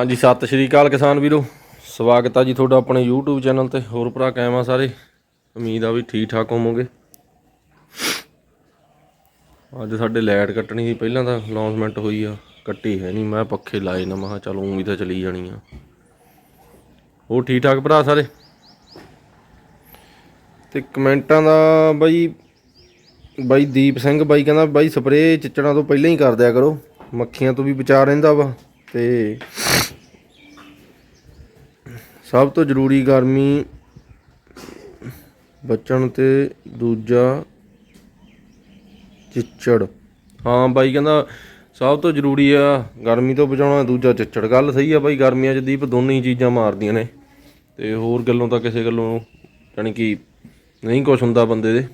ਹਾਂਜੀ, ਸਤਿ ਸ਼੍ਰੀ ਅਕਾਲ ਕਿਸਾਨ ਵੀਰੋ। ਸਵਾਗਤ ਆ ਜੀ ਤੁਹਾਡਾ ਆਪਣੇ YouTube ਚੈਨਲ ਤੇ। ਹੋਰ ਭਰਾ ਕਾਇਮ ਸਾਰੇ? ਉਮੀਦ ਆ ਵੀ ਠੀਕ ਠਾਕ ਹੋਵੋਗੇ। ਅੱਜ ਸਾਡੇ ਲਾਈਟ ਕੱਟਣੀ ਸੀ। ਪਹਿਲਾਂ ਤਾਂ ਅਨਾਉਂਸਮੈਂਟ ਹੋਈ ਆ, ਕੱਟੀ ਹੈ ਨਹੀਂ। ਮੈਂ ਪੱਖੇ ਲਾਏ ਨਾ, ਮੈਂ ਕਿਹਾ ਚਲ ਉਂ ਤਾਂ ਚਲੀ ਜਾਣੀ ਆ। ਹੋਰ ਠੀਕ ਠਾਕ ਭਰਾ ਸਾਰੇ? ਤੇ ਕਮੈਂਟਾਂ ਦਾ ਬਾਈ ਬਾਈ ਦੀਪ ਸਿੰਘ ਬਾਈ ਕਹਿੰਦਾ, ਬਾਈ ਸਪਰੇਅ ਚਿੱਚੜਾਂ ਤੋਂ ਪਹਿਲਾਂ ਹੀ ਕਰ ਦਿਆ ਕਰੋ। ਮੱਖੀਆਂ ਤੋਂ ਵੀ ਬਚਾ ਰਹਿੰਦਾ ਵਾ। ਤੇ ਸਭ ਤੋਂ ਜ਼ਰੂਰੀ ਗਰਮੀ ਬਚਣ ਤੇ ਦੂਜਾ ਚਿੱਚੜ। ਹਾਂ ਬਾਈ ਕਹਿੰਦਾ ਸਭ ਤੋਂ ਜ਼ਰੂਰੀ ਆ ਗਰਮੀ ਤੋਂ ਬਚਾਉਣਾ, ਦੂਜਾ ਚਿੱਚੜ। ਗੱਲ ਸਹੀ ਆ ਬਾਈ, ਗਰਮੀਆਂ 'ਚ ਦੀਪ ਦੋਨੇ ਹੀ ਚੀਜ਼ਾਂ ਮਾਰਦੀਆਂ ਨੇ। ਤੇ ਹੋਰ ਗੱਲੋਂ ਤਾਂ ਕਿਸੇ ਗੱਲੋਂ ਯਾਨੀ ਕਿ ਨਹੀਂ ਕੁਝ ਹੁੰਦਾ ਬੰਦੇ ਦੇ।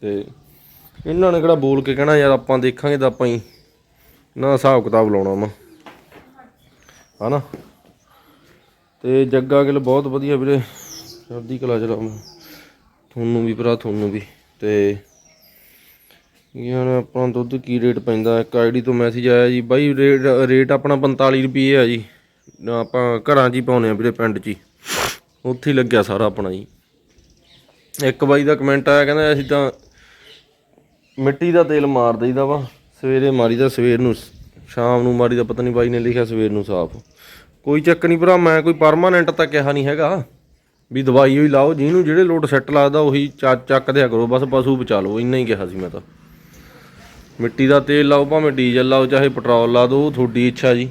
ਤੇ ਇਹਨਾਂ ਨੇ ਕਿਹੜਾ ਬੋਲ ਕੇ ਕਹਿਣਾ, ਯਾਰ ਆਪਾਂ ਦੇਖਾਂਗੇ ਤਾਂ ਆਪਾਂ ਹੀ ਨਾ ਹਿਸਾਬ ਕਿਤਾਬ ਲਾਉਣਾ ਵਾ। ਹਨਾ? ਤੇ ਜੱਗਾ ਗਿੱਲ ਬਹੁਤ ਵਧੀਆ ਵੀਰੇ। ਚੜ੍ਹਦੀ ਕਲਾ ਚਲਾ ਤੁਹਾਨੂੰ ਵੀ ਭਰਾ, ਤੁਹਾਨੂੰ ਵੀ। ਤੇ ਯਾਰ ਆਪਣਾ ਦੁੱਧ ਕੀ ਰੇਟ ਪੈਂਦਾ? ਇੱਕ ਆਈਡੀ ਤੋਂ ਮੈਸੇਜ ਆਇਆ ਜੀ, ਬਾਈ ਰੇਟ ਰੇਟ ਆਪਣਾ 45 ਰੁਪਏ ਆ ਜੀ। ਆਪਾਂ ਘਰਾਂ 'ਚ ਹੀ ਪਾਉਨੇ ਆ ਵੀਰੇ ਪਿੰਡ 'ਚ ਹੀ। ਉੱਥੇ ਹੀ ਲੱਗਿਆ ਸਾਰਾ ਆਪਣਾ ਜੀ। ਇੱਕ ਬਾਈ ਦਾ ਕਮੈਂਟ ਆਇਆ, ਕਹਿੰਦਾ ਅਸੀਂ ਤਾਂ ਮਿੱਟੀ ਦਾ ਤੇਲ ਮਾਰ ਦਈਦਾ ਵਾ। ਸਵੇਰੇ ਮਾਰੀਦਾ ਸਵੇਰ ਨੂੰ ਸ਼ਾਮ ਨੂੰ ਮਾਰੀਦਾ ਪਤਾ ਨਹੀਂ ਬਾਈ ਨੇ ਲਿਖਿਆ ਸਵੇਰ ਨੂੰ ਸਾਫ਼। ਕੋਈ ਚੱਕ ਨਹੀਂ ਭਰਾ, ਮੈਂ ਕੋਈ ਪਰਮਾਨੈਂਟ ਤਾਂ ਕਿਹਾ ਨਹੀਂ ਹੈਗਾ। ਵੀ ਦਵਾਈ ਹੋਈ ਲਾਓ, ਜਿਹਨੂੰ ਜਿਹੜੇ ਲੋਟ ਸੈੱਟ ਲੱਗਦਾ ਉਹੀ ਚੱਕ ਚੱਕ ਦਿਆ ਕਰੋ, ਬਸ ਪਸ਼ੂ ਬਚਾ ਲਓ, ਇੰਨਾ ਹੀ ਕਿਹਾ ਸੀ ਮੈਂ ਤਾਂ। ਮਿੱਟੀ ਦਾ ਤੇਲ ਲਾਓ, ਭਾਵੇਂ ਡੀਜ਼ਲ ਲਾਓ, ਚਾਹੇ ਪੈਟਰੋਲ ਲਾ ਦਿਓ ਤੁਹਾਡੀ ਇੱਛਾ ਜੀ।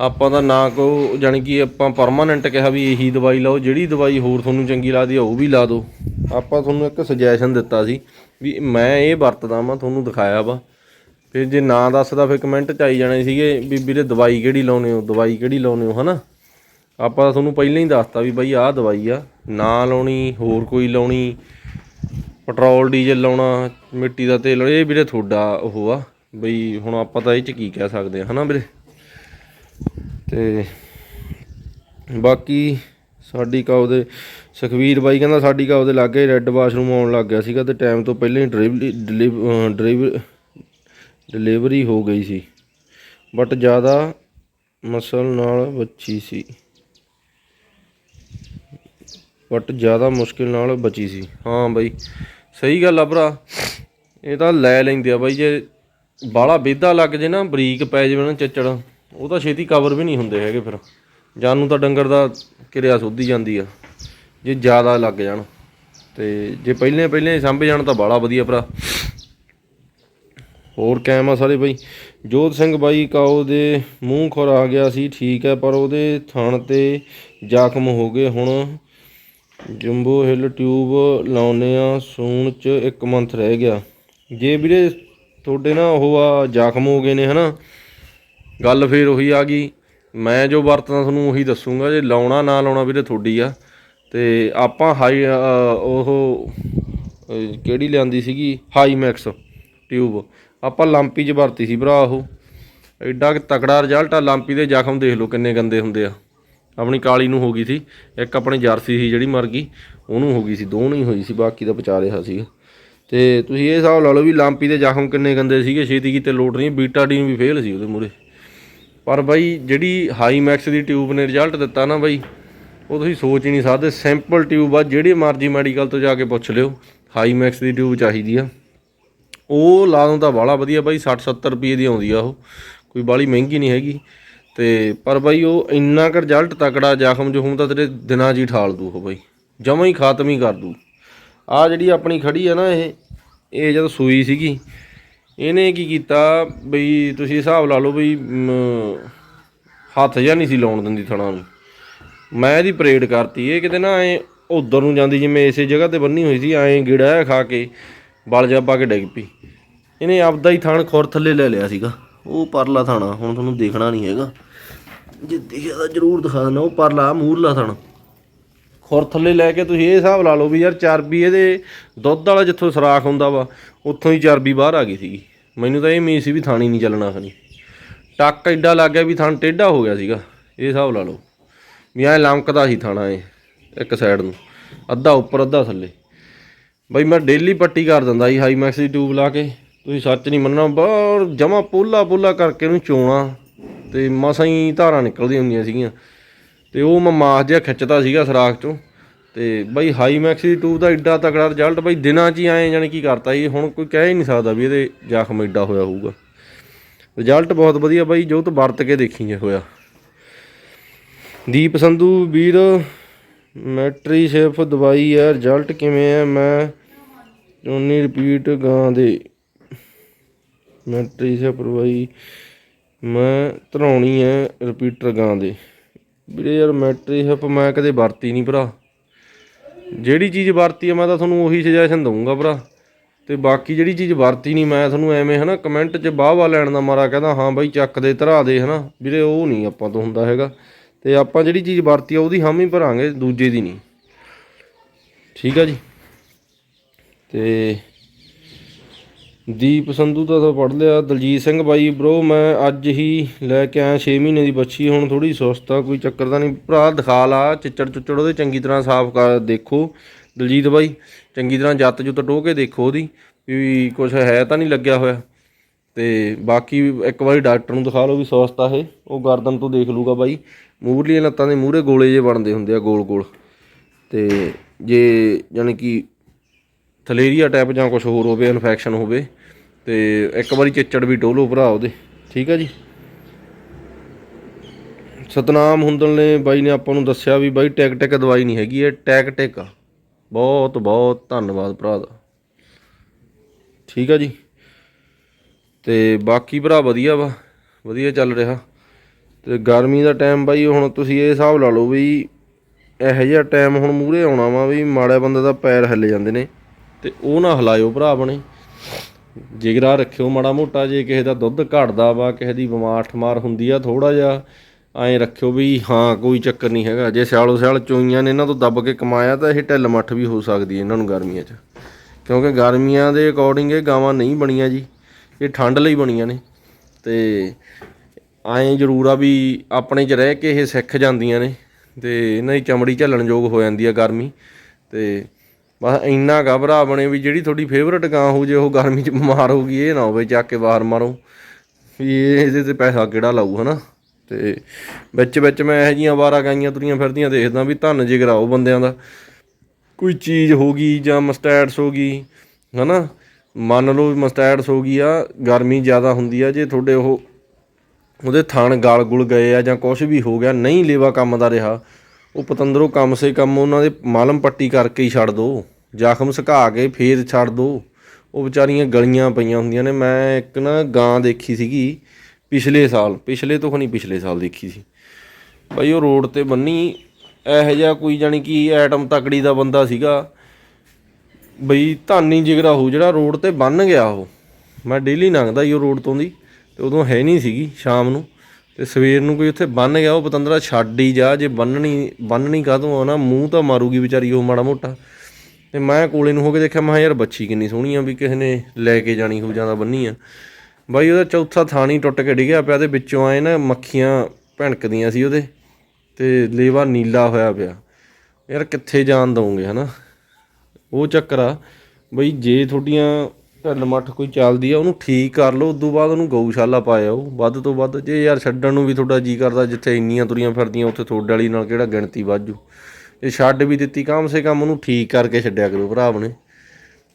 ਆਪਾਂ ਤਾਂ ਨਾ ਕੋ, ਜਾਣੀ ਕਿ ਆਪਾਂ ਪਰਮਾਨੈਂਟ ਕਿਹਾ ਵੀ ਇਹੀ ਦਵਾਈ ਲਾਓ, ਜਿਹੜੀ ਦਵਾਈ ਹੋਰ ਤੁਹਾਨੂੰ ਚੰਗੀ ਲੱਗਦੀ ਆ, ਉਹ ਵੀ ਲਾ ਦਿਓ। ਆਪਾਂ ਤੁਹਾਨੂੰ ਇੱਕ ਸੁਜੈਸ਼ਨ ਦਿੱਤਾ ਸੀ ਵੀ ਮੈਂ ਇਹ ਵਰਤਦਾ ਮੈਂ ਤੁਹਾਨੂੰ ਦਿਖਾਇਆ ਵਾ। ਫਿਰ ਜੇ ਨਾ ਦੱਸਦਾ ਫਿਰ ਕਮੈਂਟ ਚ ਆਈ ਜਾਣੇ ਸੀਗੇ ਵੀ ਵੀਰੇ ਦਵਾਈ ਕਿਹੜੀ ਲਾਉਨੇ ਹੋ, ਦਵਾਈ ਕਿਹੜੀ ਲਾਉਨੇ ਹੋ, ਹਨਾ? ਆਪਾਂ ਤਾਂ ਤੁਹਾਨੂੰ ਪਹਿਲਾਂ ਹੀ ਦੱਸਤਾ ਵੀ ਬਾਈ ਆਹ ਦਵਾਈ ਆ, ਨਾ ਲਾਉਣੀ, ਹੋਰ ਕੋਈ ਲਾਉਣੀ, ਪੈਟਰੋਲ, ਡੀਜ਼ਲ ਲਾਉਣਾ, ਮਿੱਟੀ ਦਾ ਤੇਲ ਇਹ ਵੀਰੇ ਤੁਹਾਡਾ ਉਹ ਆ ਬਈ ਹੁਣ ਆਪਾਂ ਤਾਂ ਇਹ ਚ ਕੀ ਕਹਿ ਸਕਦੇ ਆ, ਹਨਾ ਵੀਰੇ? ਤੇ ਬਾਕੀ ਸਾਡੀ ਕਾਉ ਦੇ, ਸੁਖਵੀਰ ਬਾਈ ਕਹਿੰਦਾ ਸਾਡੀ ਕਾਉ ਦੇ ਲਾਗੇ ਰੈੱਡ ਵਾਸ਼ਰੂਮ ਆਉਣ ਲੱਗ ਗਿਆ ਸੀਗਾ ਤੇ ਟਾਈਮ ਤੋਂ ਪਹਿਲਾਂ ਹੀ ਡਿਲੀਵਰੀ ਡਿਲੀਵਰੀ ਡਿਲੀਵਰੀ ਹੋ ਗਈ ਸੀ। ਬਟ ਜ਼ਿਆਦਾ ਮਸਲ ਨਾਲ ਬਚੀ ਸੀ। ਬਟ ਜ਼ਿਆਦਾ ਮੁਸ਼ਕਿਲ ਨਾਲ ਬਚੀ ਸੀ। ਹਾਂ ਬਾਈ, ਸਹੀ ਗੱਲ ਆ ਭਰਾ। ਇਹ ਤਾਂ ਲੈ ਲੈਂਦੇ ਆ ਬਾਈ, ਜੇ ਬਾਲਾ ਵਿਧਾ ਲੱਗ ਜੇ ਨਾ, ਬਰੀਕ ਪੈ ਜਾਵੇ ਨਾ ਚੱਚੜ, ਉਹ ਤਾਂ ਛੇਤੀ ਕਵਰ ਵੀ ਨਹੀਂ ਹੁੰਦੇ ਹੈਗੇ ਫਿਰ। ਜਾਨੂੰ ਤਾਂ ਡੰਗਰ ਦਾ ਕਿਰਿਆ ਸੁੱਧੀ ਜਾਂਦੀ ਆ, ਜੇ ਜ਼ਿਆਦਾ ਲੱਗ ਜਾਣ। ਤੇ ਜੇ ਪਹਿਲੇ ਪਹਿਲੇ ਸਾਂਭੇ ਜਾਣ ਤਾਂ ਬਾਲਾ ਵਧੀਆ ਭਰਾ। ਹੋਰ ਕਾਇਮ ਆ ਸਾਰੇ ਬਾਈ। ਜੋਤ ਸਿੰਘ ਬਾਈ ਕਾਓ ਦੇ ਮੂੰਹ ਖੁਰ ਆ ਗਿਆ ਸੀ, ਠੀਕ ਹੈ, ਪਰ ਉਹਦੇ ਥਣ ਤੇ ਜ਼ਖਮ ਹੋ ਗਏ ਹੁਣ। ਜੰਬੋ ਹਿੱਲ ਟਿਊਬ ਲਾਉਨੇ ਆ, ਸੂਣ ਚ ਇੱਕ ਮੰਥ ਰਹਿ ਗਿਆ। ਜੇ ਵੀਰੇ ਤੁਹਾਡੇ ਨਾ ਉਹ ਆ ਜ਼ਖਮ ਹੋ ਗਏ ਨੇ ਹਨਾ, ਗੱਲ ਫੇਰ ਉਹੀ ਆ ਗਈ। ਮੈਂ ਜੋ ਵਰਤਦਾ ਤੁਹਾਨੂੰ ਉਹੀ ਦੱਸੂਗਾ, ਜੇ ਲਾਉਣਾ ਨਾ ਲਾਉਣਾ ਵੀਰੇ ਤੁਹਾਡੀ ਆ। ਤੇ ਆਪਾਂ ਹਾਈ ਉਹ ਕਿਹੜੀ ਲਿਆਂਦੀ ਸੀਗੀ? High max tube. ਆਪਾਂ ਲਾਂਪੀ 'ਚ ਵਰਤੀ ਸੀ ਭਰਾ ਉਹ। ਐਡਾ ਕਿ ਤਕੜਾ ਰਿਜ਼ਲਟ ਆ, ਲਾਂਪੀ ਦੇ ਜ਼ਖਮ ਦੇਖ ਲਓ ਕਿੰਨੇ ਗੰਦੇ ਹੁੰਦੇ ਆ। ਆਪਣੀ ਕਾਲੀ ਨੂੰ ਹੋ ਗਈ ਸੀ, ਇੱਕ ਆਪਣੀ ਜਰਸੀ ਸੀ ਜਿਹੜੀ ਮਰ ਗਈ, ਉਹਨੂੰ ਹੋ ਗਈ ਸੀ, ਦੋ ਹੀ ਹੋਈ ਸੀ, ਬਾਕੀ ਤਾਂ ਬਚਾ ਰਿਹਾ ਸੀਗਾ। ਤੇ ਤੁਸੀਂ ਇਹ ਹਿਸਾਬ ਲਾ ਲਓ ਵੀ ਲਾਂਪੀ ਦੇ ਜ਼ਖਮ ਕਿੰਨੇ ਗੰਦੇ ਸੀਗੇ, ਛੇਤੀ ਕੀਤੇ ਲੋਟ ਨਹੀਂ ਬੀਟਾਡੀਨ ਵੀ ਫੇਲ ਸੀ ਉਹਦੇ ਮੂਰੇ ਪਰ ਬਾਈ ਜਿਹੜੀ ਹਾਈ ਮੈਕਸ ਦੀ ਟਿਊਬ ਨੇ ਰਿਜ਼ਲਟ ਦਿੱਤਾ ਨਾ ਬਾਈ, ਉਹ ਤੁਸੀਂ ਸੋਚ ਹੀ ਨਹੀਂ ਸਕਦੇ ਸਿੰਪਲ ਟਿਊਬ ਆ, ਜਿਹੜੀ ਮਰਜ਼ੀ ਮੈਡੀਕਲ ਤੋਂ ਜਾ ਕੇ ਪੁੱਛ ਲਿਓ ਹਾਈ ਮੈਕਸ ਦੀ ਟਿਊਬ ਚਾਹੀਦੀ ਆ। ਉਹ ਲਾ ਦੂੰ ਤਾਂ ਬਾਹਲਾ ਵਧੀਆ ਬਾਈ 60 70 ਰੁਪਏ ਦੀ ਆਉਂਦੀ ਆ ਉਹ। ਕੋਈ ਬਾਹਲੀ ਮਹਿੰਗੀ ਨਹੀਂ ਹੈਗੀ। ਤੇ ਪਰ ਬਾਈ ਉਹ ਇੰਨਾ ਕੁ ਰਿਜ਼ਲਟ ਤਕੜਾ, ਜ਼ਖਮ ਜੁਖਮ ਤਾਂ ਤੇਰੇ ਦਿਨਾਂ 'ਚ ਹੀ ਠਾਲ ਦੂ ਉਹ ਬਾਈ। ਜਮਾਂ ਹੀ ਖਾਤਮ ਹੀ ਕਰ ਦੂ। ਆ ਜਿਹੜੀ ਆਪਣੀ ਖੜੀ ਆ ਨਾ ਇਹ ਇਹ ਜਦ ਸੂਈ ਸੀਗੀ, ਇਹਨੇ ਕੀ ਕੀਤਾ ਬਈ ਤੁਸੀਂ ਹਿਸਾਬ ਲਾ ਲਓ ਬਈ ਹੱਥ ਜਾਂ ਨਹੀਂ ਸੀ ਲਾਉਣ ਦਿੰਦੀ ਥਣਾ ਨੂੰ। ਮੈਂ ਇਹਦੀ ਪਰੇਡ ਕਰਤੀ, ਇਹ ਕਿਤੇ ਨਾ ਐ ਉਧਰ ਨੂੰ ਜਾਂਦੀ ਜਿਵੇਂ ਇਸੇ ਜਗ੍ਹਾ ਤੇ ਬੰਨੀ ਹੋਈ ਸੀ, ਐਂ ਗਿੜਾ ਖਾ ਕੇ ਬਲ ਜਾ ਪਾ ਕੇ ਡਿੱਗ ਪਈ। ਇਹਨੇ ਆਪਦਾ ਹੀ ਥਾਣ ਖੁਰ ਥੱਲੇ ਲੈ ਲਿਆ ਸੀਗਾ। ਉਹ ਪਰਲਾ ਥਾਣਾ, ਹੁਣ ਤੁਹਾਨੂੰ ਦੇਖਣਾ ਨਹੀਂ ਹੈਗਾ। ਜੇ ਦਿਖਿਆ ਤਾਂ ਜ਼ਰੂਰ ਦਿਖਾ ਦੇਣਾ ਉਹ ਪਰਲਾ ਮੂਰਲਾ ਥਾਣਾ। ਖੁਰ ਥੱਲੇ ਲੈ ਕੇ ਤੁਸੀਂ ਇਹ ਹਿਸਾਬ ਲਾ ਲਓ ਵੀ ਯਾਰ ਚਰਬੀ ਇਹਦੇ ਦੁੱਧ ਵਾਲਾ ਜਿੱਥੋਂ ਸਰਾਖ ਹੁੰਦਾ ਵਾ, ਉੱਥੋਂ ਹੀ ਚਰਬੀ ਬਾਹਰ ਆ ਗਈ ਸੀਗੀ। ਮੈਨੂੰ ਤਾਂ ਇਹ ਉਮੀਦ ਸੀ ਵੀ ਥਾਣੀ ਨਹੀਂ ਚੱਲਣਾ ਖਣੀ ਟੱਕ ਐਡਾ ਲੱਗ ਗਿਆ ਵੀ ਥਾਣ ਟੇਢਾ ਹੋ ਗਿਆ ਸੀਗਾ। ਇਹ ਹਿਸਾਬ ਲਾ ਲਓ। ਵੀ ਐ ਲਮਕਦਾ ਸੀ ਥਾਣਾ ਇਹ, ਇੱਕ ਸਾਈਡ ਨੂੰ। ਅੱਧਾ ਉੱਪਰ, ਅੱਧਾ ਥੱਲੇ। ਬਈ ਮੈਂ ਡੇਲੀ ਪੱਟੀ ਕਰ ਦਿੰਦਾ ਸੀ ਹਾਈਮੈਕਸ ਦੀ ਟਿਊਬ ਲਾ ਕੇ। ਤੁਸੀਂ ਸੱਚ ਨਹੀਂ ਮੰਨਣਾ, ਬਾਹਰ ਜਮਾ ਪੋਲਾ ਪੋਲਾ ਕਰਕੇ ਉਹਨੂੰ ਚੋਣਾ। ਤੇ ਮਸਾਂ ਹੀ ਧਾਰਾਂ ਨਿਕਲਦੀਆਂ ਹੁੰਦੀਆਂ ਸੀਗੀਆਂ। ਤੇ ਉਹ ਮੈਂ ਮਾਸ ਜਿਹਾ ਖਿੱਚਦਾ ਸੀਗਾ ਸਰਾਖ ਚੋਂ। ਤੇ ਬਾਈ ਹਾਈ ਮੈਕਸ ਦੀ ਟੂਬ ਦਾ ਐਡਾ ਤਕੜਾ ਰਿਜ਼ਲਟ ਬਾਈ ਦਿਨਾਂ 'ਚ ਹੀ ਆਏ ਜਾਣੀ ਕੀ ਕਰਤਾ ਜੀ ਹੁਣ ਕੋਈ ਕਹਿ ਹੀ ਨਹੀਂ ਸਕਦਾ ਵੀ ਇਹਦੇ ਜ਼ਖਮ ਐਡਾ ਹੋਇਆ ਹੋਊਗਾ। ਰਿਜ਼ਲਟ ਬਹੁਤ ਵਧੀਆ ਬਾਈ, ਜੋ ਤੂੰ ਵਰਤ ਕੇ ਦੇਖੀ ਜੇ ਹੋਇਆ। ਦੀਪ ਸੰਧੂ ਵੀਰ ਮੈਟਰੀ ਸ਼ੇਫ ਦਵਾਈ ਹੈ ਰਿਜ਼ਲਟ ਕਿਵੇਂ ਹੈ? ਮੈਂ ਚੋਨੀ ਰਿਪੀਟ ਗਾਂ ਦੇ। ਮੈਟਰੀ ਸ਼ੇਫ ਦਵਾਈ ਮੈਂ ਧਰਾਉਣੀ ਹੈ ਰਿਪੀਟਰ ਗਾਂ ਦੇ। ਵੀਰੇ ਯਾਰ ਮੈਟਰੀ ਸ਼ੇਫ ਮੈਂ ਕਦੇ ਵਰਤੀ ਨਹੀਂ ਭਰਾ। ਜਿਹੜੀ ਚੀਜ਼ ਵਰਤੀ ਹੈ ਮੈਂ ਤਾਂ ਤੁਹਾਨੂੰ ਉਹੀ ਸੁਜੈਸ਼ਨ ਦਊਂਗਾ ਭਰਾ। ਤੇ ਬਾਕੀ ਜਿਹੜੀ ਚੀਜ਼ ਵਰਤੀ ਨਹੀਂ, ਮੈਂ ਤੁਹਾਨੂੰ ਐਵੇਂ ਹਨਾ ਕਮੈਂਟ 'ਚ ਵਾਹ-ਵਾਹ ਲੈਣ ਦਾ ਮਾਰਾ ਕਹਿੰਦਾ, ਹਾਂ ਬਾਈ, ਚੱਕ ਦੇ, ਧਰਾ ਦੇ, ਹਨਾ। ਵੀਰੇ ਉਹ ਨਹੀਂ ਆਪਾਂ ਤੋਂ ਹੁੰਦਾ ਹੈਗਾ। ਤੇ ਆਪਾਂ ਜਿਹੜੀ ਚੀਜ਼ ਵਰਤੀ ਆ, ਉਹਦੀ ਹਾਮੀ ਭਰਾਂਗੇ, ਦੂਜੇ ਦੀ ਨਹੀਂ। ਠੀਕ ਆ ਜੀ। ਤੇ ਦੀਪ ਸੰਧੂ ਦਾ ਤਾਂ ਪੜ ਲਿਆ। ਦਲਜੀਤ ਸਿੰਘ ਬਾਈ ਬ్రో ਮੈਂ ਅੱਜ ਹੀ ਲੈ ਕੇ ਆਇਆ 6 ਮਹੀਨੇ ਦੀ ਬੱਚੀ, ਹੁਣ ਥੋੜੀ ਸੁਸਤ ਆ, ਕੋਈ ਚੱਕਰ ਤਾਂ ਨਹੀਂ। ਭਰਾ, ਦਿਖਾ ਲਾ, ਚਿੱਚੜ ਚੁੱਚੜ ਉਹਦੇ, ਚੰਗੀ ਤਰ੍ਹਾਂ ਸਾਫ਼ ਕਰ, ਦੇਖੋ। ਦਲਜੀਤ ਬਾਈ, ਚੰਗੀ ਤਰ੍ਹਾਂ ਜੱਤ ਜੁੱਤ ਟੋਹ ਕੇ ਦੇਖੋ ਉਹਦੀ, ਵੀ ਕੁਝ ਹੈ ਤਾਂ ਨਹੀਂ ਲੱਗਿਆ ਹੋਇਆ। ਤੇ ਬਾਕੀ ਇੱਕ ਵਾਰੀ ਡਾਕਟਰ ਨੂੰ ਦਿਖਾ ਲਓ ਵੀ ਸੁਸਤ ਆ ਇਹ, ਉਹ ਗਰਦਨ ਤੋਂ ਦੇਖ ਲੂਗਾ ਬਾਈ। ਮੂਹਰਲੀਆਂ ਲੱਤਾਂ ਦੇ ਮੂਹਰੇ ਗੋਲੇ ਜੇ ਬਣਦੇ ਹੁੰਦੇ ਆ ਗੋਲ ਗੋਲ ਤੇ ਜੇ ਯਾਨੀ ਕਿ ਥਲੇਰੀਆ ਟਾਈਪ ਜਾਂ ਕੁਝ ਹੋਰ ਹੋਵੇ ਇਨਫੈਕਸ਼ਨ ਹੋਵੇ, ਤੇ ਇੱਕ ਵਾਰੀ ਚਿੱਚੜ ਵੀ ਟੋਲੋ ਭਰਾ ਉਹਦੇ, ਠੀਕ ਆ ਜੀ? ਸਤਨਾਮ ਹੁੰਦਲ ਨੇ ਬਾਈ ਨੇ ਆਪਾਂ ਨੂੰ ਦੱਸਿਆ ਵੀ ਬਾਈ ਟੈਕ ਟੈਕ ਦਵਾਈ ਨਹੀਂ ਹੈਗੀ, ਇਹ ਟੈਕ ਟੈਕ ਆ। ਬਹੁਤ ਬਹੁਤ ਧੰਨਵਾਦ ਭਰਾ ਦਾ। ਠੀਕ ਆ ਜੀ? ਤੇ ਬਾਕੀ ਭਰਾ ਵਧੀਆ ਵਾ, ਵਧੀਆ ਚੱਲ ਰਿਹਾ। ਤੇ ਗਰਮੀ ਦਾ ਟਾਈਮ ਬਾਈ ਹੁਣ ਤੁਸੀਂ ਇਹ ਹਿਸਾਬ ਲਾ ਲਓ ਵੀ ਇਹੋ ਜਿਹਾ ਟਾਈਮ ਹੁਣ ਮੂਰੇ ਆਉਣਾ ਵਾ ਵੀ ਮਾੜਾ ਬੰਦੇ ਦਾ ਪੈਰ ਹਿੱਲ ਜਾਂਦੇ ਨੇ। ਤੇ ਉਹ ਨਾ ਹਿਲਾਇਓ ਭਰਾ ਬਣੇ। ਜਿਗਰਾ ਰੱਖਿਓ ਮਾੜਾ ਮੋਟਾ, ਜੇ ਕਿਸੇ ਦਾ ਦੁੱਧ ਘਟਦਾ ਵਾ, ਕਿਸੇ ਦੀ ਬਿਮਾਰ ਠਮਾਰ ਹੁੰਦੀ ਆ ਥੋੜਾ ਜਿਹਾ, ਐਂ ਰੱਖਿਓ ਵੀ ਹਾਂ, ਕੋਈ ਚੱਕਰ ਨਹੀਂ ਹੈਗਾ। ਜੇ ਸਿਆਲੋ ਸਿਆਲ ਚੋਈਆਂ ਨੇ ਇਹਨਾਂ ਤੋਂ ਦੱਬ ਕੇ ਕਮਾਇਆ, ਤਾਂ ਇਹ ਢਿੱਲ ਮੱਠ ਵੀ ਹੋ ਸਕਦੀ ਹੈ ਇਹਨਾਂ ਨੂੰ ਗਰਮੀਆਂ 'ਚ। ਕਿਉਂਕਿ ਗਰਮੀਆਂ ਦੇ ਅਕੋਰਡਿੰਗ ਇਹ ਗਾਵਾਂ ਨਹੀਂ ਬਣੀਆਂ ਜੀ, ਇਹ ਠੰਡ ਲਈ ਬਣੀਆਂ ਨੇ। ਤੇ ਐਂ ਜ਼ਰੂਰ ਆ ਵੀ ਆਪਣੇ 'ਚ ਰਹਿ ਕੇ ਇਹ ਸਿੱਖ ਜਾਂਦੀਆਂ ਨੇ, ਤੇ ਇਹਨਾਂ ਦੀ ਚਮੜੀ ਝੱਲਣ ਯੋਗ ਹੋ ਜਾਂਦੀ ਆ ਗਰਮੀ। ਤੇ ਬਸ ਇੰਨਾ ਘਬਰਾ ਬਣੇ ਵੀ ਜਿਹੜੀ ਤੁਹਾਡੀ ਫੇਵਰਟ ਗਾਂ ਹੋ ਜੇ ਉਹ ਗਰਮੀ 'ਚ ਬਿਮਾਰ ਹੋ ਗਈ ਇਹ ਨਾ ਹੋਵੇ, ਚੱਕ ਕੇ ਬਾਹਰ ਮਾਰੋ। ਵੀ ਇਹ ਇਹਦੇ ਤੇ ਪੈਸਾ ਕਿਹੜਾ ਲਾਊ, ਹਨਾ? ਤੇ ਵਿੱਚ ਵਿੱਚ ਮੈਂ ਇਹੋ ਜਿਹੀਆਂ ਵਾਰਾ ਗਾਈਆਂ ਤੁਰੀਆਂ ਫਿਰਦੀਆਂ ਦੇਖਦਾ ਵੀ ਧੰਨ ਜਿਗਰਾ ਉਹ ਬੰਦਿਆਂ ਦਾ। ਕੋਈ ਚੀਜ਼ ਹੋ ਗਈ ਜਾਂ ਮਸਟੈਟਸ ਹੋ ਗਈ, ਹਨਾ? ਮੰਨ ਲਓ ਮਸਟੈਟਸ ਹੋ ਗਈ ਆ, ਗਰਮੀ ਜ਼ਿਆਦਾ ਹੁੰਦੀ ਆ, ਜੇ ਤੁਹਾਡੇ ਉਹ ਉਹਦੇ ਥਣ ਗਲ ਗੁਲ ਗਏ ਆ ਜਾਂ ਕੁਝ ਵੀ ਹੋ ਗਿਆ, ਨਹੀਂ ਲੇਵਾ ਕੰਮ ਦਾ ਰਿਹਾ ਉਹ ਪਤੰਦਰੋਂ ਕਮ ਸੇ ਕਮ ਉਹਨਾਂ ਦੇ ਮਾਲਮ ਪੱਟੀ ਕਰਕੇ ਹੀ ਛੱਡ ਦੋ। ਜ਼ਖਮ ਸੁਕਾ ਕੇ ਫੇਰ ਛੱਡ ਦੋ। ਉਹ ਵਿਚਾਰੀਆਂ ਗਲੀਆਂ ਪਈਆਂ ਹੁੰਦੀਆਂ ਨੇ। ਮੈਂ ਇੱਕ ਨਾ ਗਾਂ ਦੇਖੀ ਸੀਗੀ ਪਿਛਲੇ ਸਾਲ। ਪਿਛਲੇ ਤੋਂ ਨਹੀਂ ਪਿਛਲੇ ਸਾਲ ਦੇਖੀ ਸੀ। ਭਾਈ ਉਹ ਰੋਡ ਤੇ ਬੰਨੀ। ਇਹੋ ਜਿਹਾ ਕੋਈ ਜਾਣੀ ਕਿ ਐਟਮ ਤਕੜੀ ਦਾ ਬੰਦਾ ਸੀਗਾ। ਬਈ ਧਾਨੀ ਜਿਗਰਾ ਹੋ ਜਿਹੜਾ ਰੋਡ ਤੇ ਬੰਨ ਗਿਆ ਉਹ। ਮੈਂ ਡੇਲੀ ਲੰਘਦਾ ਹੀ ਉਹ ਰੋਡ ਤੋਂ ਦੀ। ਤੇ ਉਦੋਂ ਹੈ ਨਹੀਂ ਸੀਗੀ ਸ਼ਾਮ ਨੂੰ। ਤੇ ਸਵੇਰ ਨੂੰ ਕੋਈ ਉੱਥੇ ਬੰਨ ਗਿਆ, ਉਹ ਪਤੰਦਰਾ ਛੱਡ ਹੀ ਜਾ, ਜੇ ਬੰਨਣੀ ਬੰਨਣੀ ਕਾਹਤੋਂ ਆ ਨਾ, ਮੂੰਹ ਤਾਂ ਮਾਰੂਗੀ ਵਿਚਾਰੀ ਉਹ ਮਾੜਾ ਮੋਟਾ। ਤੇ ਮੈਂ ਕੋਲੇ ਨੂੰ ਹੋ ਕੇ ਦੇਖਿਆ, ਮੈਂ ਕਿਹਾ ਯਾਰ ਬੱਚੀ ਕਿੰਨੀ ਸੋਹਣੀ ਆ ਵੀ ਕਿਸੇ ਨੇ ਲੈ ਕੇ ਜਾਣੀ ਹੋ ਜਾਂਦਾ ਬੰਨੀ ਆ। ਬਾਈ ਉਹਦਾ ਚੌਥਾ ਥਾਣੀ ਟੁੱਟ ਕੇ ਡਿੱਗਿਆ ਪਿਆ ਤੇ ਵਿੱਚੋਂ ਆਏ ਨਾ ਮੱਖੀਆਂ ਭਣਕਦੀਆਂ ਸੀ ਉਹਦੇ, ਤੇ ਲੇਵਾ ਨੀਲਾ ਹੋਇਆ ਪਿਆ। ਯਾਰ ਕਿੱਥੇ ਜਾਣ ਦਵੋਗੇ ਹਨਾ? ਉਹ ਚੱਕਰ ਆ। ਬਈ ਜੇ ਤੁਹਾਡੀਆਂ ਢਿੱਲ ਮੱਠ ਕੋਈ ਚੱਲਦੀ ਆ, ਉਹਨੂੰ ਠੀਕ ਕਰ ਲਓ, ਉਦੋਂ ਬਾਅਦ ਉਹਨੂੰ ਗਊਸ਼ਾਲਾ ਪਾਇਓ। ਵੱਧ ਤੋਂ ਵੱਧ ਜੇ ਯਾਰ ਛੱਡਣ ਨੂੰ ਵੀ ਤੁਹਾਡਾ ਜੀ ਕਰਦਾ, ਜਿੱਥੇ ਇੰਨੀਆਂ ਤੁਰੀਆਂ ਫਿਰਦੀਆਂ, ਉੱਥੇ ਤੁਹਾਡੇ ਵਾਲੀ ਨਾਲ ਕਿਹੜਾ ਗਿਣਤੀ ਵਾਜੂ ਇਹ ਛੱਡ ਵੀ ਦਿੱਤੀ, ਕਮ ਸੇ ਕਮ ਉਹਨੂੰ ਠੀਕ ਕਰਕੇ ਛੱਡਿਆ ਕਰੋ ਭਰਾ ਆਪਣੇ।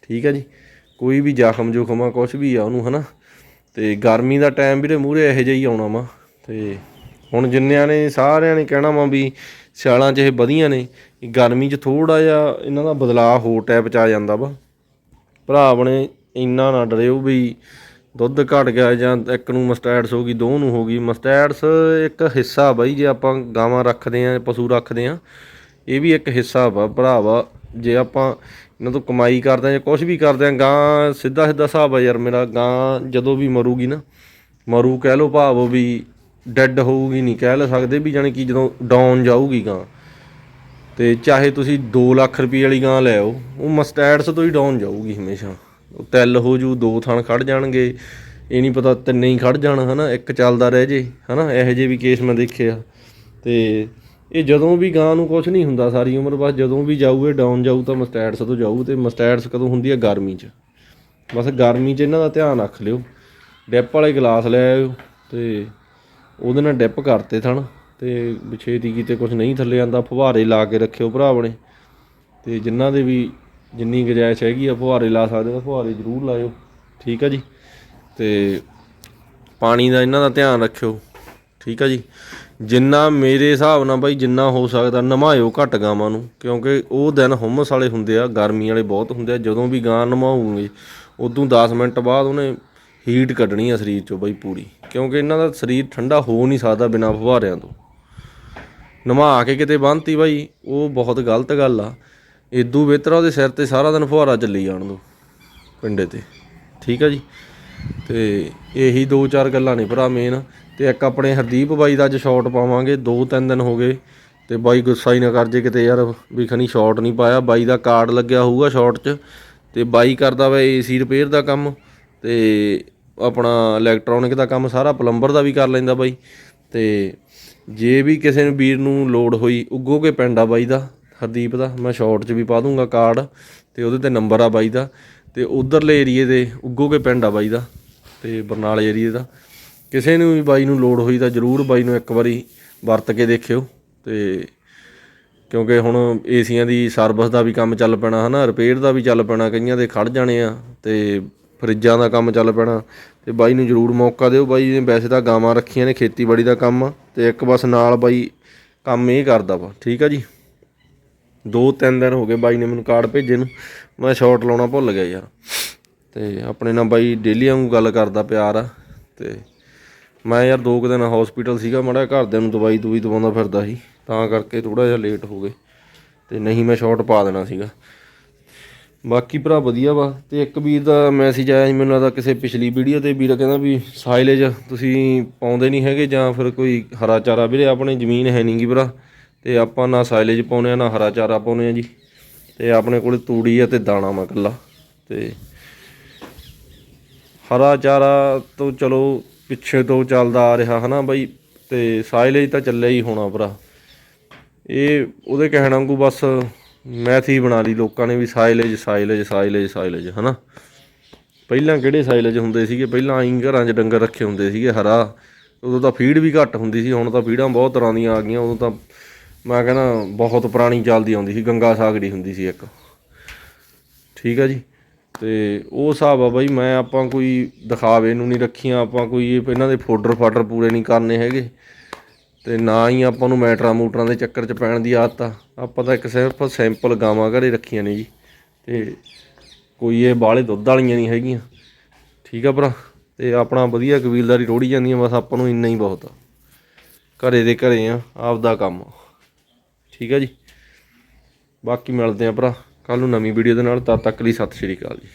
ਠੀਕ ਹੈ ਜੀ? ਕੋਈ ਵੀ ਜ਼ਖਮ ਜੋਖਮ ਆ, ਕੁਛ ਵੀ ਆ ਉਹਨੂੰ, ਹਨਾ? ਤੇ ਗਰਮੀ ਦਾ ਟਾਈਮ ਵੀਰੇ ਮੂਹਰੇ ਇਹੋ ਜਿਹਾ ਹੀ ਆਉਣਾ ਵਾ। ਤੇ ਹੁਣ ਜਿੰਨਿਆਂ ਨੇ, ਸਾਰਿਆਂ ਨੇ ਕਹਿਣਾ ਵਾ ਵੀ ਸਿਆਲਾਂ 'ਚ ਇਹ ਵਧੀਆ ਨੇ ਗਰਮੀ 'ਚ ਥੋੜਾ ਜਿਹਾ ਇਹਨਾਂ ਦਾ ਬਦਲਾਅ ਹੋਰ ਟਾਈਪ 'ਚ ਆ ਜਾਂਦਾ ਵਾ। ਭਰਾ ਆਪਣੇ ਇੰਨਾ ਨਾ ਡਰਿਓ ਵੀ ਦੁੱਧ ਘਟ ਗਿਆ ਜਾਂ ਇੱਕ ਨੂੰ ਮਸਟੈਡਸ ਹੋ ਗਈ, ਦੋ ਨੂੰ ਹੋ ਗਈ। ਮਸਟੈਡਸ ਇੱਕ ਹਿੱਸਾ ਬਾਈ ਜੇ ਆਪਾਂ ਗਾਵਾਂ ਰੱਖਦੇ ਆਂ ਪਸ਼ੂ ਰੱਖਦੇ ਆਂ ਇਹ ਵੀ ਇੱਕ ਹਿੱਸਾ ਵਾ ਭਰਾਵਾ ਜੇ ਆਪਾਂ ਇਹਨਾਂ ਤੋਂ ਕਮਾਈ ਕਰਦੇ ਆਂ ਜਾਂ ਕੁਝ ਵੀ ਕਰਦੇ ਆਂ ਗਾਂ ਸਿੱਧਾ ਸਿੱਧਾ ਹਿਸਾਬ ਆ ਯਾਰ ਮੇਰਾ, ਗਾਂ ਜਦੋਂ ਵੀ ਮਰੂਗੀ ਨਾ, ਮਰੂ ਕਹਿ ਲੋ ਭਾਵ ਵੀ ਡੈੱਡ ਹੋਊਗੀ ਨਹੀਂ, ਕਹਿ ਲੈ ਸਕਦੇ ਵੀ ਜਾਣੀ ਕਿ ਜਦੋਂ ਡਾਊਨ ਜਾਊਗੀ ਗਾਂ। ਤੇ ਚਾਹੇ ਤੁਸੀਂ 2 ਲੱਖ ਰੁਪਏ ਵਾਲੀ ਗਾਂ ਲੈ ਆਓ, ਉਹ ਮਸਟੈਡਸ ਤੋਂ ਹੀ ਡਾਊਨ ਜਾਊਗੀ ਹਮੇਸ਼ਾ। ਤਿਲ ਹੋ ਜੂ, ਦੋ ਥਣ ਖੜ ਜਾਣਗੇ। ਇਹ ਨਹੀਂ ਪਤਾ ਤਿੰਨੇ ਹੀ ਖੜ ਜਾਣ, ਹਨਾ? ਇੱਕ ਚੱਲਦਾ ਰਹਿ ਜੇ, ਹਨਾ? ਇਹੋ ਜਿਹੇ ਵੀ ਕੇਸ ਮੈਂ ਦੇਖੇ ਆ ਤੇ ਇਹ ਜਦੋਂ ਵੀ ਗਾਂ ਨੂੰ ਕੁਝ ਨਹੀਂ ਹੁੰਦਾ ਸਾਰੀ ਉਮਰ, ਬਸ ਜਦੋਂ ਵੀ ਜਾਊ, ਇਹ ਡਾਊਨ ਜਾਊ ਤਾਂ ਮਸਟੈਟਸ ਤੋਂ ਜਾਊ ਤੇ ਮਸਟੈਟਸ ਕਦੋਂ ਹੁੰਦੀ ਹੈ ਗਰਮੀ 'ਚ। ਬਸ ਗਰਮੀ 'ਚ ਇਹਨਾਂ ਦਾ ਧਿਆਨ ਰੱਖ ਲਿਓ। ਡੈਪ ਵਾਲੇ ਗਲਾਸ ਲੈ ਆਇਓ ਤੇ ਉਹਦੇ ਨਾਲ ਡਿਪ ਕਰਤੇ ਥਣ ਤੇ ਵਿਛੇਤੀ ਕਿਤੇ ਕੁਝ ਨਹੀਂ ਥੱਲੇ ਆਂਦਾ, ਫੁਹਾਰੇ ਲਾ ਕੇ ਰੱਖਿਓ ਭਰਾ ਆਪਣੇ ਤੇ ਜਿਨ੍ਹਾਂ ਦੇ ਵੀ ਜਿੰਨੀ ਗੁਜਾਇਸ਼ ਹੈਗੀ ਆ, ਫੁਹਾਰੇ ਲਾ ਸਕਦੇ ਆ ਫੁਹਾਰੇ ਜ਼ਰੂਰ ਲਾਇਓ, ਠੀਕ ਆ ਜੀ? ਤੇ ਪਾਣੀ ਦਾ ਇਹਨਾਂ ਦਾ ਧਿਆਨ ਰੱਖਿਓ, ਠੀਕ ਆ ਜੀ? ਜਿੰਨਾ ਮੇਰੇ ਹਿਸਾਬ ਨਾਲ ਬਾਈ ਜਿੰਨਾ ਹੋ ਸਕਦਾ, ਨਮਾਇਓ ਘੱਟ ਗਾਵਾਂ ਨੂੰ, ਕਿਉਂਕਿ ਉਹ ਦਿਨ ਹੁਮਸ ਵਾਲੇ ਹੁੰਦੇ ਆ, ਗਰਮੀ ਵਾਲੇ ਬਹੁਤ ਹੁੰਦੇ ਆ, ਜਦੋਂ ਵੀ ਗਾਂ ਨਮਾਉਂਗੇ, ਉਦੋਂ 10 ਮਿੰਟ ਬਾਅਦ ਉਹਨੇ ਹੀਟ ਕੱਢਣੀ ਆ ਸਰੀਰ ਚੋਂ ਬਾਈ ਪੂਰੀ, ਕਿਉਂਕਿ ਇਹਨਾਂ ਦਾ ਸਰੀਰ ਠੰਡਾ ਹੋ ਨਹੀਂ ਸਕਦਾ ਬਿਨਾਂ ਫੁਹਾਰਿਆਂ ਤੋਂ। ਨਮਾ ਕੇ ਕਿਤੇ ਬੰਨਤੀ ਬਾਈ, ਉਹ ਬਹੁਤ ਗਲਤ ਗੱਲ ਆ। ਇਦੋਂ ਬਿਹਤਰ ਆ, ਉਹਦੇ ਸਿਰ ਤੇ ਸਾਰਾ ਦਿਨ ਫੁਹਾਰਾ ਚੱਲੀ ਜਾਣ ਦੋ ਪਿੰਡੇ ਤੇ। ਠੀਕ ਆ ਜੀ? ਤੇ ਇਹੀ ਦੋ ਚਾਰ ਗੱਲਾਂ ਨੇ ਭਰਾ ਮੇਨ ਤੇ ਇੱਕ ਆਪਣੇ ਹਰਦੀਪ ਬਾਈ ਦਾ ਅੱਜ ਸ਼ਾਟ ਪਾਵਾਂਗੇ, ਦੋ ਤਿੰਨ ਦਿਨ ਹੋ ਗਏ। ਤੇ ਬਾਈ ਗੁੱਸਾ ਹੀ ਨਾ ਕਰ ਜੇ ਕਿਤੇ ਯਾਰ, ਵੀ ਖਣੀ ਸ਼ਾਟ ਨਹੀਂ ਪਾਇਆ। ਬਾਈ ਦਾ ਕਾਰਡ ਲੱਗਿਆ ਹੋਊਗਾ ਸ਼ਾਟ 'ਚ। ਤੇ ਬਾਈ ਕਰਦਾ ਵਾ ਏਸੀ ਰਿਪੇਅਰ ਦਾ ਕੰਮ। ਤੇ ਆਪਣਾ ਇਲੈਕਟ੍ਰੋਨਿਕ ਦਾ ਕੰਮ ਸਾਰਾ ਪਲੰਬਰ ਦਾ ਵੀ ਕਰ ਲੈਂਦਾ ਬਾਈ। ਤੇ ਜੇ ਵੀ ਕਿਸੇ ਨੂੰ ਵੀਰ ਨੂੰ ਲੋਡ ਹੋਈ ਉੱਗੋ ਕੇ ਪਿੰਡ ਆ ਬਾਈ ਦਾ। ਹਰਦੀਪ ਦਾ, ਮੈਂ ਸ਼ਾਰਟ 'ਚ ਵੀ ਪਾ ਦੂੰਗਾ ਕਾਰਡ ਤੇ ਉਹਦੇ ਤੇ ਨੰਬਰ ਆ ਬਾਈ ਦਾ ਤੇ ਉਧਰਲੇ ਏਰੀਏ ਦੇ ਉੱਗੋ ਕੇ ਪਿੰਡ ਆ ਬਾਈ ਦਾ ਤੇ ਬਰਨਾਲੇ ਏਰੀਏ ਦਾ। ਕਿਸੇ ਨੂੰ ਵੀ ਬਾਈ ਨੂੰ ਲੋੜ ਹੋਈ ਤਾਂ ਜਰੂਰ ਬਾਈ ਨੂੰ ਇੱਕ ਵਾਰੀ ਵਰਤ ਕੇ ਦੇਖਿਓ ਤੇ ਕਿਉਂਕਿ ਹੁਣ ਏਸੀਆਂ ਦੀ ਸਰਵਿਸ ਦਾ ਵੀ ਕੰਮ ਚੱਲ ਪੈਣਾ ਹਨਾ ਰਿਪੇਅਰ ਦਾ ਵੀ ਚੱਲ ਪੈਣਾ, ਕਈਆਂ ਦੇ ਖੜ ਜਾਣੇ ਆ ਤੇ ਫਰਿੱਜਾਂ ਦਾ ਕੰਮ ਚੱਲ ਪੈਣਾ ਤੇ ਬਾਈ ਨੂੰ ਜਰੂਰ ਮੌਕਾ ਦਿਓ। ਬਾਈ ਨੇ ਵੈਸੇ ਤਾਂ ਗਾਵਾਂ ਰੱਖੀਆਂ ਨੇ, ਖੇਤੀਬਾੜੀ ਦਾ ਕੰਮ ਆ ਤੇ ਇੱਕ ਬਸ ਨਾਲ ਬਾਈ ਕੰਮ ਇਹ ਕਰਦਾ ਵਾ। ਠੀਕ ਆ ਜੀ? ਦੋ ਤਿੰਨ ਦਿਨ ਹੋ ਗਏ ਬਾਈ ਨੇ ਮੈਨੂੰ ਕਾਰਡ ਭੇਜੇ ਨੂੰ। ਮੈਂ ਸ਼ਾਰਟ ਲਾਉਣਾ ਭੁੱਲ ਗਿਆ ਯਾਰ। ਤੇ ਆਪਣੇ ਨਾਲ ਬਾਈ ਡੇਲੀ ਵਾਂਗੂ ਗੱਲ ਕਰਦਾ ਪਿਆਰ ਆ। ਤੇ ਮੈਂ ਯਾਰ ਦੋ ਕੁ ਦਿਨ ਹਸਪੀਟਲ ਸੀਗਾ, ਮੜਾ ਘਰਦਿਆਂ ਨੂੰ ਦਵਾਈ ਦੂਈ ਦਵਾਉਂਦਾ ਫਿਰਦਾ ਸੀ। ਤਾਂ ਕਰਕੇ ਥੋੜਾ ਜਿਹਾ ਲੇਟ ਹੋ ਗਏ। ਤੇ ਨਹੀਂ ਮੈਂ ਸ਼ਾਰਟ ਪਾ ਦੇਣਾ ਸੀਗਾ। ਬਾਕੀ ਭਰਾ ਵਧੀਆ ਵਾ। ਤੇ ਇੱਕ ਵੀਰ ਦਾ ਮੈਸੇਜ ਆਇਆ ਸੀ ਮੈਨੂੰ ਲੱਗਦਾ ਕਿਸੇ ਪਿਛਲੀ ਵੀਡੀਓ ਤੇ। ਵੀਰ ਕਹਿੰਦਾ ਵੀ, ਸਾਇਲੇਜ, ਤੁਸੀਂ ਪਾਉਂਦੇ ਨਹੀਂ ਹੈਗੇ ਜਾਂ ਫਿਰ ਕੋਈ ਹਰਾ ਚਾਰਾ ਵੀਰੇ, ਆਪਣੇ ਜ਼ਮੀਨ ਹੈ ਨਹੀਂਗੀ ਭਰਾ। ਤੇ ਆਪਾਂ ਨਾ ਸਾਈਲੇਜ ਪਾਉਨੇ ਆ, ਨਾ ਹਰਾ ਚਾਰਾ ਪਾਉਨੇ ਆ ਜੀ। ਤੇ ਆਪਣੇ ਕੋਲੇ ਤੂੜੀ ਆ ਤੇ ਦਾਣਾ ਵਾ ਇਕੱਲਾ। ਤੇ ਹਰਾ ਚਾਰਾ ਤੋਂ ਚਲੋ ਪਿੱਛੇ ਤੋਂ ਚੱਲਦਾ ਆ ਰਿਹਾ ਹਨਾ ਬਾਈ, ਤੇ ਸਾਈਲੇਜ ਤਾਂ ਚੱਲਿਆ ਹੀ ਹੋਣਾ ਭਰਾ। ਇਹ ਉਹਦੇ ਕਹਿਣ ਵਾਂਗੂ ਬਸ ਮੈਥ ਹੀ ਬਣਾ ਲਈ ਲੋਕਾਂ ਨੇ ਵੀ ਸਾਈਲੇਜ ਸਾਈਲੇਜ ਸਾਈਲੇਜ ਸਾਈਲੇਜ ਹਨਾ। ਪਹਿਲਾਂ ਕਿਹੜੇ ਸਾਈਲੇਜ ਹੁੰਦੇ ਸੀਗੇ? ਪਹਿਲਾਂ ਆਈ ਘਰਾਂ 'ਚ ਡੰਗਰ ਰੱਖੇ ਹੁੰਦੇ ਸੀਗੇ ਹਰਾ। ਉਦੋਂ ਤਾਂ ਫੀਡ ਵੀ ਘੱਟ ਹੁੰਦੀ ਸੀ, ਹੁਣ ਤਾਂ ਫੀਡਾਂ ਬਹੁਤ ਤਰ੍ਹਾਂ ਦੀਆਂ ਆ ਗਈਆਂ, ਉਦੋਂ ਤਾਂ ਮੈਂ ਕਹਿੰਦਾ ਬਹੁਤ ਪੁਰਾਣੀ ਚੱਲਦੀ ਆਉਂਦੀ ਸੀ, ਗੰਗਾ ਸਾਗੜੀ ਹੁੰਦੀ ਸੀ ਇੱਕ। ਠੀਕ ਆ ਜੀ? ਤੇ ਉਹ ਹਿਸਾਬ ਆ ਬਾਈ, ਮੈਂ ਆਪਾਂ ਕੋਈ ਦਿਖਾਵੇ ਨੂੰ ਨਹੀਂ ਰੱਖੀਆਂ, ਆਪਾਂ ਕੋਈ ਇਹਨਾਂ ਦੇ ਫੋਡਰ ਫਾਡਰ ਪੂਰੇ ਨਹੀਂ ਕਰਨੇ ਹੈਗੇ। ਤੇ ਨਾ ਹੀ ਆਪਾਂ ਨੂੰ ਮੈਟਰਾਂ ਮੂਟਰਾਂ ਦੇ ਚੱਕਰ 'ਚ ਪੈਣ ਦੀ ਆਦਤ ਆ। ਆਪਾਂ ਤਾਂ ਇੱਕ ਸਿਰਫ ਸੈਂਪਲ ਗਾਵਾਂ ਘਰੇ ਰੱਖੀਆਂ ਨੇ ਜੀ। ਤੇ ਕੋਈ ਇਹ ਬਾਹਲੇ ਦੁੱਧ ਵਾਲੀਆਂ ਨਹੀਂ ਹੈਗੀਆਂ। ਠੀਕ ਆ ਭਰਾ? ਤੇ ਆਪਣਾ ਵਧੀਆ ਕਬੀਲਦਾਰੀ ਰੋੜੀ ਜਾਂਦੀਆਂ, ਬਸ ਆਪਾਂ ਨੂੰ ਇੰਨਾ ਹੀ ਬਹੁਤ ਆ। ਘਰੇ ਦੇ ਘਰੇ ਆ, ਆਪਦਾ ਕੰਮ। ਠੀਕ ਆ ਜੀ। ਬਾਕੀ ਮਿਲਦੇ ਆ ਭਰਾ। ਕੱਲ ਨੂੰ ਨਵੀਂ ਵੀਡੀਓ ਦੇ ਨਾਲ। ਤਦ ਤੱਕ ਲਈ ਸਤਿ ਸ਼੍ਰੀ ਅਕਾਲ ਜੀ।